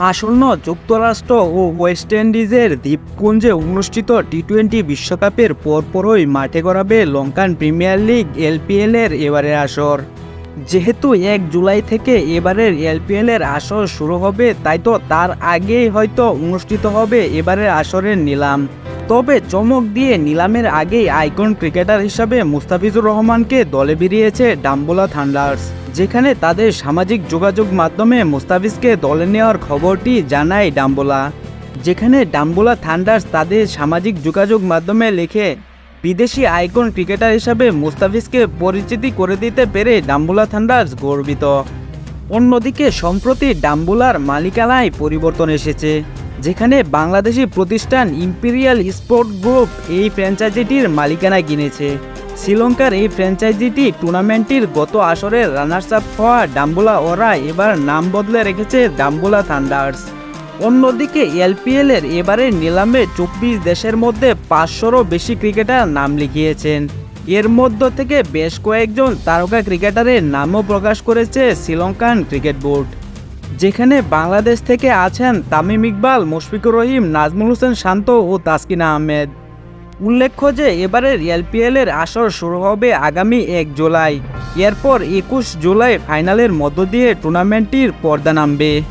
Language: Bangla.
আসন্ন যুক্তরাষ্ট্র ও ওয়েস্ট ইন্ডিজের দ্বীপপুঞ্জে অনুষ্ঠিত টি টোয়েন্টি বিশ্বকাপের পরপরই মাঠে গড়াবে লঙ্কান প্রিমিয়ার লিগ এলপিএলের এবারের আসর। যেহেতু এক জুলাই থেকে এবারের এলপিএলের আসর শুরু হবে, তাই তো তার আগেই হয়তো অনুষ্ঠিত হবে এবারের আসরের নিলাম। তবে চমক দিয়ে নিলামের আগেই আইকন ক্রিকেটার হিসাবে মুস্তাফিজুর রহমানকে দলে বেরিয়েছে ডাম্বোলা থান্ডার্স, যেখানে তাদের সামাজিক যোগাযোগ মাধ্যমে মুস্তাফিজকে দলে নেওয়ার খবরটি জানায় ডাম্বোলা, যেখানে ডাম্বোলা থান্ডার্স তাদের সামাজিক যোগাযোগ মাধ্যমে লিখে, বিদেশি আইকন ক্রিকেটার হিসাবে মুস্তাফিজকে পরিচিতি করে দিতে পেরে ডাম্বোলা থান্ডার্স গর্বিত। অন্যদিকে সম্প্রতি ডাম্বুলার মালিকানায় পরিবর্তন এসেছে। যেখানে বাংলাদেশি প্রতিষ্ঠান ইম্পেরিয়াল স্পোর্ট গ্রুপ এই ফ্র্যাঞ্চাইজিটির মালিকানা কিনেছে শ্রীলঙ্কার এই ফ্র্যাঞ্চাইজিটি টুর্নামেন্টটির গত আসরের রানার্স আপ হওয়া ডাম্বুলা ওরা এবার নাম বদলে রেখেছে ডাম্বুলা থান্ডার্স। অন্যদিকে এলপিএল এর এবারের নিলামে চব্বিশ দেশের মধ্যে পাঁচশোরও বেশি ক্রিকেটার নাম লিখিয়েছেন। এর মধ্য থেকে বেশ কয়েকজন তারকা ক্রিকেটারের নামও প্রকাশ করেছে শ্রীলঙ্কান ক্রিকেট বোর্ড। যেখানে বাংলাদেশ থেকে আছেন তামিম ইকবাল, মুশফিকুর রহিম, নাজমুল হোসেন শান্ত ও তাসকিনা আহমেদ। উল্লেখ্য যে এবারের এলপিএল এর আসর শুরু হবে আগামী এক জুলাই। এরপর একুশ জুলাই ফাইনালের মধ্য দিয়ে টুর্নামেন্টটির পর্দা নামবে।